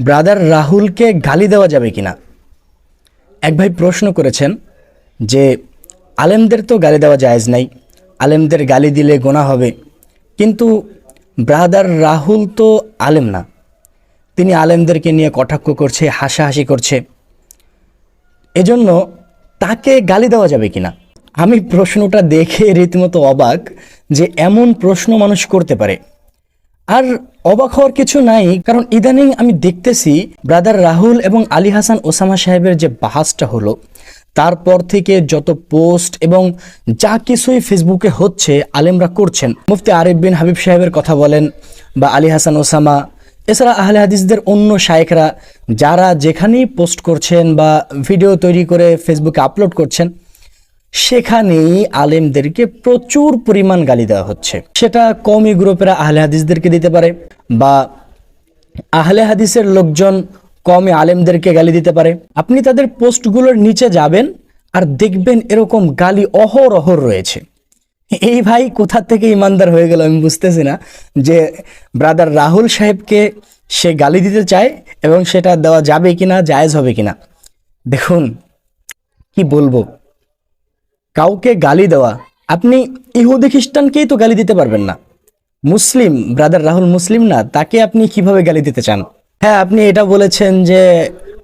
Brother রাহুলকে গালি দেওয়া যাবে কিনা? এক ভাই প্রশ্ন করেছেন যে, আলেমদের তো গালি দেওয়া জায়েজ নাই, আলেমদের গালি দিলে গোনা হবে। কিন্তু ব্রাদার রাহুল তো আলেম না। তিনি আলেমদেরকে নিয়ে কটাক্ষ করছে, হাসাহাসি করছে। এজন্য তাকে গালি দেওয়া যাবে কিনা? আমি প্রশ্নটা দেখে রীতিমতো অবাক যে, এমন প্রশ্ন মানুষ করতে পারে। আর অবাক হওয়ার কিছু নাই, কারণ ইদানিং আমি দেখতেছি ব্রাদার রাহুল এবং আলী হাসান ওসামা সাহেবের যে বাহাসটা হলো, তারপর থেকে যত পোস্ট এবং যা কিছুই ফেসবুকে হচ্ছে, আলেমরা করছেন। মুফতি আরিফ বিন হাবিব সাহেবের কথা বলেন বা আলী হাসান ওসামা, এছাড়া আহলে হাদিসদের অন্য শায়েখরা, যারা যেখানেই পোস্ট করছেন বা ভিডিও তৈরি করে ফেসবুকে আপলোড করছেন সেখানেই আলেমদেরকে প্রচুর পরিমাণ গালি দেওয়া হচ্ছে। সেটা কমই গ্রুপেরা আহলে হাদিসদেরকে দিতে পারে বা আহলে হাদিসের লোকজন কমে আলেমদেরকে গালি দিতে পারে। আপনি তাদের পোস্টগুলোর নিচে যাবেন আর দেখবেন এরকম গালি অহর অহর রয়েছে। এই ভাই কোথা থেকে ইমানদার হয়ে গেল আমি বুঝতেছি না যে ব্রাদার রাহুল সাহেবকে সে গালি দিতে চায় এবং সেটা দেওয়া যাবে কিনা, জায়েজ হবে কিনা। দেখুন, কি বলব? কাউকে গালি দেওয়া। আপনি ইহুদি খ্রিস্টানকেই তো গালি দিতে পারবেন না। মুসলিম ব্রাদার রাহুল মুসলিম না, তাকে আপনি কীভাবে গালি দিতে চান? হ্যাঁ আপনি এটা বলেছেন যে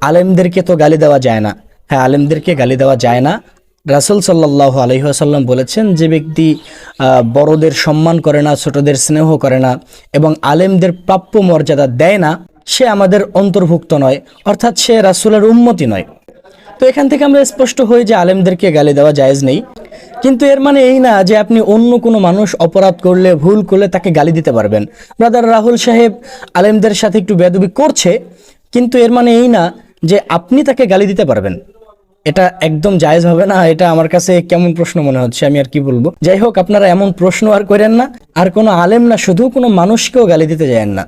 আলেমদেরকে তো গালি দেওয়া যায় না। হ্যাঁ আলেমদেরকে গালি দেওয়া যায় না। রাসুল সাল্লাহ আলহিহাসাল্লাম বলেছেন যে ব্যক্তি বড়দের সম্মান করে না, ছোটদের স্নেহ করে না এবং আলেমদের প্রাপ্য মর্যাদা দেয় না, সে আমাদের অন্তর্ভুক্ত নয়, অর্থাৎ সে রাসুলের উন্মতি নয়। এখান থেকে আমরা স্পষ্ট হই যে আলেমদেরকে গালি দেওয়া জায়েজ নেই। কিন্তু এর মানে এই না যে আপনি অন্য কোনো মানুষ অপরাধ করলে, ভুল করলে তাকে গালি দিতে পারবেন। ব্রাদার রাহুল সাহেব আলেমদের সাথে একটু বেদবি করছে, কিন্তু এর মানে এই না যে আপনি তাকে গালি দিতে পারবেন। এটা একদম জায়েজ হবে না, এটা আমার কাছে কেমন প্রশ্ন মনে হচ্ছে, আমি আর কি বলব? যাই হোক, আপনারা এমন প্রশ্ন আর করেন না, আর কোনো আলেম না, শুধু কোনো মানুষকেও গালি দিতে যায়েন না।